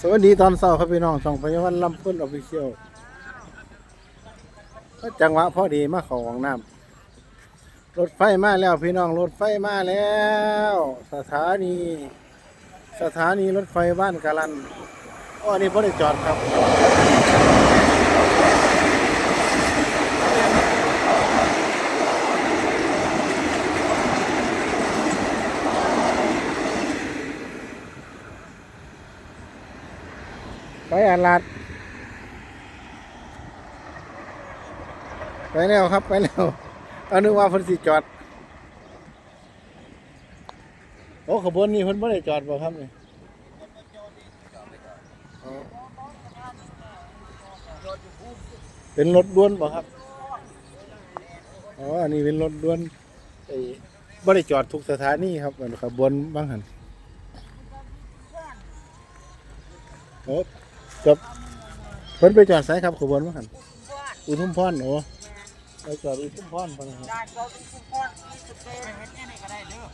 สวัสดีตอนเช้าครับพี่น้องช่องพยาวันลำพุ่นออฟฟิเชียลจังหวะพอดีมาของน้ำรถไฟมาแล้วพี่น้องรถไฟมาแล้ว สถานี สถานีรถไฟบ้านกาลันอ๋อนี่พ่ได้จอดครับ อลาดไปแล้วครับ ไปแล้วเอานึกว่าเพิ่นสิจอด โอ้ขบวนนี้เพิ่นบ่ได้จอดบ่ครับนี่เป็นรถด่วนบ่ครับอ๋ออันนี้เป็นรถด่วนไอ้บ่ได้จอดทุกสถานีครับอันขบวนบางหันโอ้ จบเพิ่นไปจอดไสครับขบวนบางหันอุทุมพรโอ้ไปจอดอุทุมพรพะนะครับได้ก็เป็นคุณพ่อที่สุดเลยเห็นยังไงก็ได้เด้อ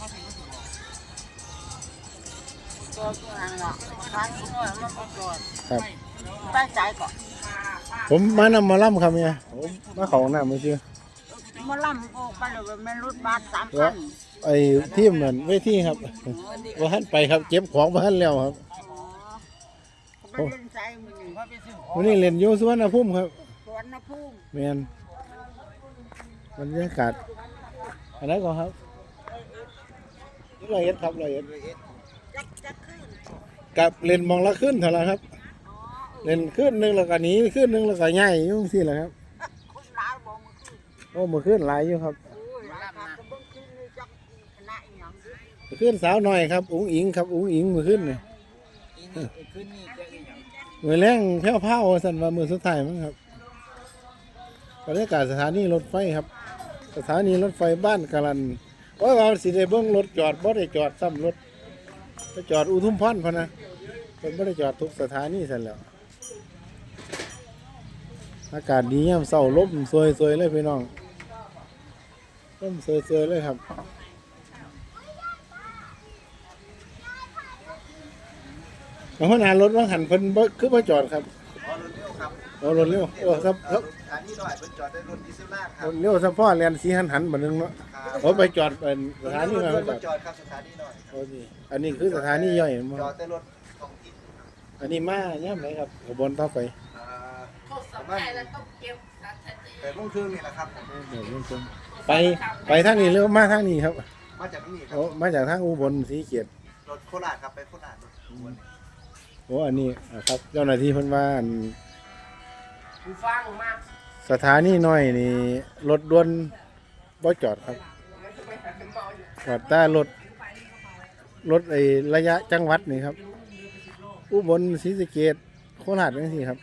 มาถึงก็ถึงตัวตัวนั้นเนาะทางคุณพ่อมันก็ตัวครับตั้งใจก่อนผมมานำมาล่ำครับเนี่ยผมมาเของน้ำมือชื่อมาล่ำก็ไปเลยมันรถบัสสามคันไอ้ทีมนั่นเวทีครับว่าหันไปครับเก็บของว่าหันแล้วครับ อ๋อเขาไปเล่นใจมือหนึ่งเขาไปซื้อของวันนี้เล่นโยสุวรรณภูมิครับสวนนะพุ่มแมนบรรยากาศอะไรก่อนครับละเอียดครับละเอียดจักจักขึ้นกับเล่นมองละขึ้นเท่าไหรครับอ๋อเล่นขึ้นหนึ่งแล้วก็หนีขึ้นหนึ่งแล้วก็ย่ายอยุ่จังสิแหละครับคนร้ายบอกมาขึ้นโอ้มือขึ้นหลายอยู่ครับโอ้ยร้ายครับจะเบิ่งขึ้นนี่จักคณะอีหยังดิมื้อขึ้นสาวหน่อยครับ อุ้งอิงครับ อุ้งอิงมือขึ้นเนี่ย ขึ้นนี่จะอีหยังมือแรงแพ้วเผาสันว่ามือสุดท้ายมั้งครับบรรยากาศสถานีรถไฟครับ สถานีรถไฟบ้านกาลันว่าเราสิได้เบิ้งรถจอดบ่ได้จอดซ้ำรถจอดอุทุมพรพะนะเป็นบ่ได้จอดทุกสถานีสันแล้วอากาศดียามเศร้าลมสวยๆเลยพี่น้องลมสวยๆเลยครับ มาหัวหน้ารถว่าหันเพิ่นบ่คือบ่จอดครับอ๋อรถเร็วครับโอ้รถเร็วโอ้ครับครับอันนี้หน่อยเพิ่นจอดได้รถดีเซลล่าครรับถเร็วสะพอแล่นสีหันหันๆบัดนึงเนาะครับโอ้ไปจอดเป็นสถานีรมาถจรอดถจอดครับสถานีหน่อยโอ้นี่อันนี้คือสถานีย่อยมั้จอดได้รถท้องถิ่นอันนี้มาย่ำไหนครับขบวนต่อไปอ่าประมาณแปดโมงครึ่งนี่แหละครับผมเดี๋ยวเรื่องชมไปไปทางนี้หรือมาทางนี้ครับมาจากนี่ครัโอ้บมาจากทางอุบลสีเกียรติรถโคราชครับไปโคราชรถอุบล โอ้อันนี้อะครับ เจ้าหน้าที่เพิ่นว่าอันฟังมากสถานีน้อยนี่รถด่วนบ่จอดครับจอดแต่รถรถไอ้ระยะจังหวัดนี่ครับ อุบลศรีสะเกษโคราชจังซี่ครับ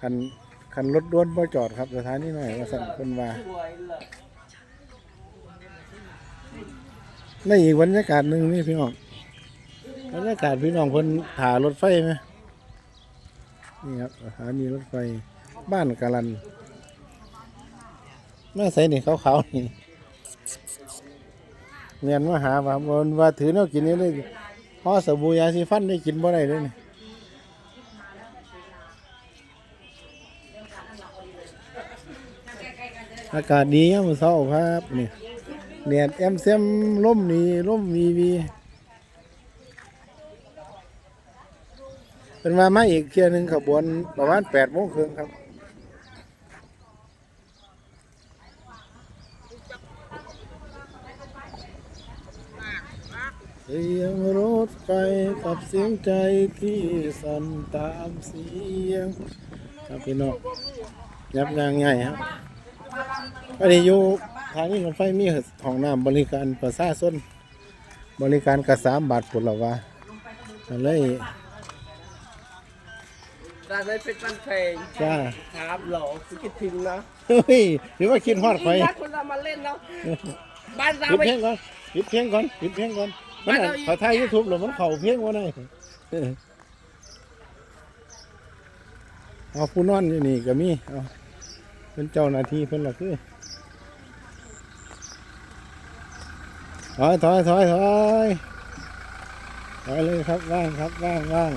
คันคันรถด่วนบ่จอดครับสถานีน้อยว่าสั่นเพิ่นว่าสวยเลยในอีกบรรยากาศหนึ่งนี่พี่น้อง บรรยากาศพี่น้องเพิ่นถ่ารถไฟไหมนี่ครับสถานีรถไฟบ้านกาลันแม่ใส่นี่ขาวๆนี่เรียนมาหาว่าบนว่าถือแนวกินนี่เลยห่อสบู่ยาสีฟันได้กินบ่ได้เลยนี่อากาศดียามมื้อเช้าครับนี่แดดแอมเซมล่มนี่ล่มวีวี เป็นมามาอีกเที่ยหนึ่งขบวนประมาณแปดโมงครึ่งครับเสียงรถไฟกับเสียงใจที่สั่นตามเสียงครับพี่น้องยับยางไงครับอันนี้อยู่ทางนี้รถไฟมีห้องน้ำบริการประชาชนบริการกระสามบาทผลละว่าก็เลย ร้านนี้เป็นร้านเพลงจ้าครับหลอคือคิดถึงนะเฮ้ยหรือว่าคิดฮอดไฟถ้าคนเรามาเล่นแล้วบ้านเราปิดไปเพลงก่อนปิดเพลงก่อนปิดเพลงก่อนมันน่ะเขาถ่ายยูทูบหรือมันเข่าเพลงวะนี่เออเอาผู้นอนอยู่นี่ก็มีเอาเป็นเจ้าหน้าที่เพิ่นละคือถอยถอยถอยถอยไปเลยครับว่างครับว่างว่าง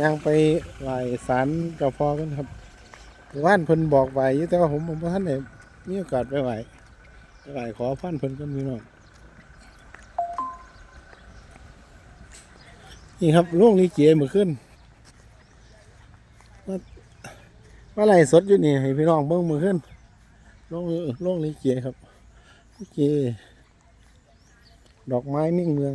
ยังไปไหวสารเจ้าพ่อกันครับว่านเพิ่นบอกไหวอยู่แต่ว่าผมผมบ่ท่านไหนมีโอกาสไปไหวไปไหวขอพันเพิ่นกันพี่น้องนี่ครับล่วงลีเกียมือขึ้นว่าว่าไรสดอยู่นี่ให้พี่น้องเบิ่งมือขึ้นล่วงล่วงลีเกียครับเกียดอกไม้มิ่งเมือง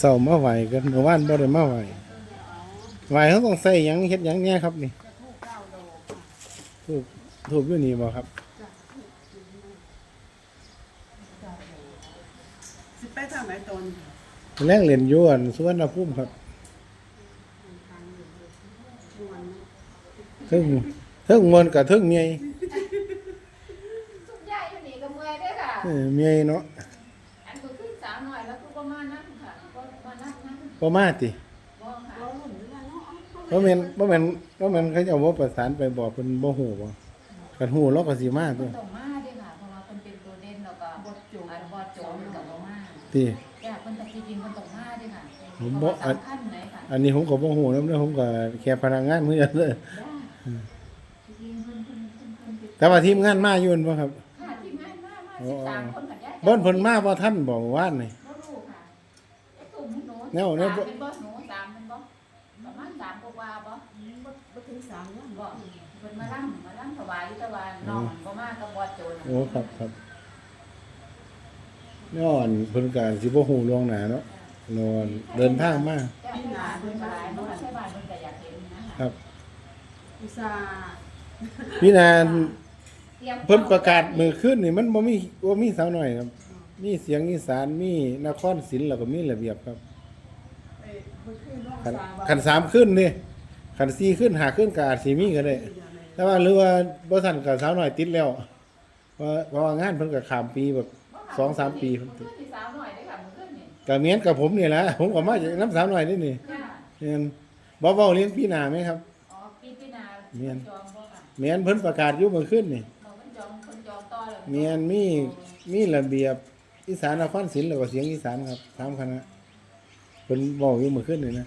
เศร้ามาไหวกันเมื่อวานบ่ได้มาไหวไหวเขาต้องใส่หยังเฮ็ดหยังเนี่ยครับนี่ถูกถูกอยู่นี่บ่ครับสิไปทางไหนตอนแรงเล่นอยวนสุวรรณภูมิครับเทึ่งเทึ่งมวนกับเทึ่งเมียทุกยายอยู่นี่ก็เมื่อยเด้อค่ะ เออเมียเนาะ บ่มาติบ่ค่ะเราหลุ่นด้วยกันเนาะบ่แม่นบ่แม่นบ่แม่นเขาจะเอาบ่ประสานไปบอกเพิ่นบ่ฮู้บ่คันฮู้เราก็สิมามัตัวนต้องมาเด้อค่ะเพราะว่าเพิ่นเป็นตัวเด่นแล้วก็บทโจอันบ่โจมกับบ่มาติจ้ะเพิ่นต้องจริงๆเพิ่นต้องมาเด้อค่ะผมบ่อันสำคัญไหนค่ะอันนี้ผมก็บ่ฮู้นำเด้อผมก็แค่พนักงานมื้อนั้นเด้อจ้ะจริงๆเพิ่นเพิ่นเพิ่นเพิ่นเป็นแต่ว่าทีมงานมาอยู่นั่นบ่ครับค่ะทีมงานมามาอ๋อ13คนค่ะยายบ่นเพิ่นมาบ่ทันบ่เมื่อวานนี่ บ่รู้ค่ะไอ้ตุ่มหนู แนวแนวสามเป็นบ่หนูสามเป็นบ่ประมาณสามกว่าๆบ่บ่ถึงสามวันบ่เพิ่นมาล่ำมาล่ำถวายอยู่แต่ว่าน้องบ่มาก็บ่โจรโอ้ครับครับย้อนเพิ่นก็สิบ่ฮู้ล่วงหน้าเนาะนอนเดินทางมาจ้ะพี่นาเพิ่นมาหลายเนาะใช่บ้านเพิ่นก็อยากเห็นนะคะครับ อุตส่าห์พี่นานตรียมเพิ่นประกาศมื้อคืนนี่มันบ่มีบ่มีสาวน้อยครับ มีเสียงอีสานมีนครศิลป์แล้วก็มีระเบียบครับ เอ้ยบ่คือเนาะคันอุตส่าห์ว่าคันสามขึ้นนี่คันสี่ขึ้นหาขึ้นก็อาจสิมีก็ได้แต่ว่าหรือว่าบ่ทันก็สาวน้อยติดแล้วเพราะเพราะว่างานเพิ่นก็ข้ามปีแบบสองสามปีเพิ่นติดขึ้นที่สาวหน่อยได้ค่ะมื้อขึ้นนี่ก็เหมียนกับผมนี่แหละผมก็มาจากน้ำสาวน้อยนี่นี่ค่ะเนียนบ่เว้าเลี้ยงพี่นาไหมครับอ๋อปีปีนาเมียนจองบ่ค่ะเหมียนเพิ่นประกาศอยู่เมื่อคืนนี่บ่เพิ่นจองเพิ่นจองต่อแล้วเมียนมีมีระเบียบอีสานนครศิลป์แล้วก็เสียงอีสานครับสามคณะเพิ่นเว้าอยู่เมื่อคืนนี่นะ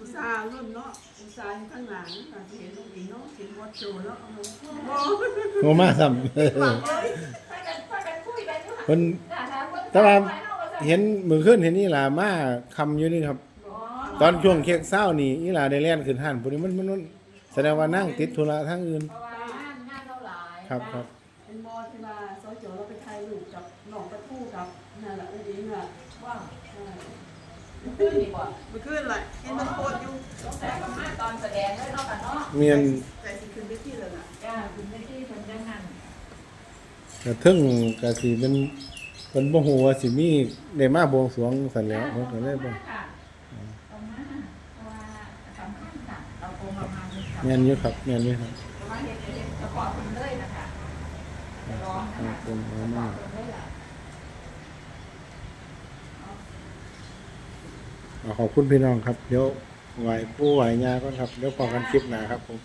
อุตส่าห์รุ่นเนาะอุตส่าห์อยู่ข้างหลังอาจจะเห็นลูกอีเนาะเห็นบทโจเนาะโอ้โมมาซ้ำพากันพากันคุยกันอยู่ค่ะเพิ่นจ้ะถามเพิ่น แต่ว่าถมไปเนาะว่าเห็นมื้อคืนเห็นนี่ล่ะมาคำอยู่นี่ครับอ๋อตอนช่วงเค้กเช้านี่อีหลาได้แล่นขึ้นห้านพุ่นนี่มันมันมันแสดงว่านั่งติดธุระทางอื่นเพราะว่างานงานเราหลายครับครับ เป็นบอที่ว่าซอยโจเราไปถ่ายรูปกับหนองประทูกับนั่นแหละอุ้งอิงอะ ว้าว ใช่ ขึ้นดีกว่ามันขึ้นเลยเห็นมันโคตรอยู่แต่ก็มาตอนแสดงเลยเนาะค่ะเนาะเมียนใจสิขึ้นไปที่เลยน่ะจ้าคุณไม่ที่เพิ่นจังนั้นกระทึ่งก็สิเป็นเพิ่นบ่ฮู้ว่าสิมีได้มาบวงสรวงซั่นแหล้วเพิ่นก็เลยบ่ค่ะตรงนั้นน่ะเพราะว่าสำคัญค่ะเราคงประมาณนี้ค่ะแม่นอยู่ครับแม่นอยู่ครับเพราะว่าเฮ็ดเฮ็ดเฉพาะคนเลยนะคะจะร้องนะครัคะบผมเอาเฉมาพาะคนเลยล่ะ เอา ขอบคุณพี่น้องครับ เดี๋ยวไหว้ผู้ไหว้ย่าก่อนครับ เดี๋ยวพอกันคลิปหน้าครับผม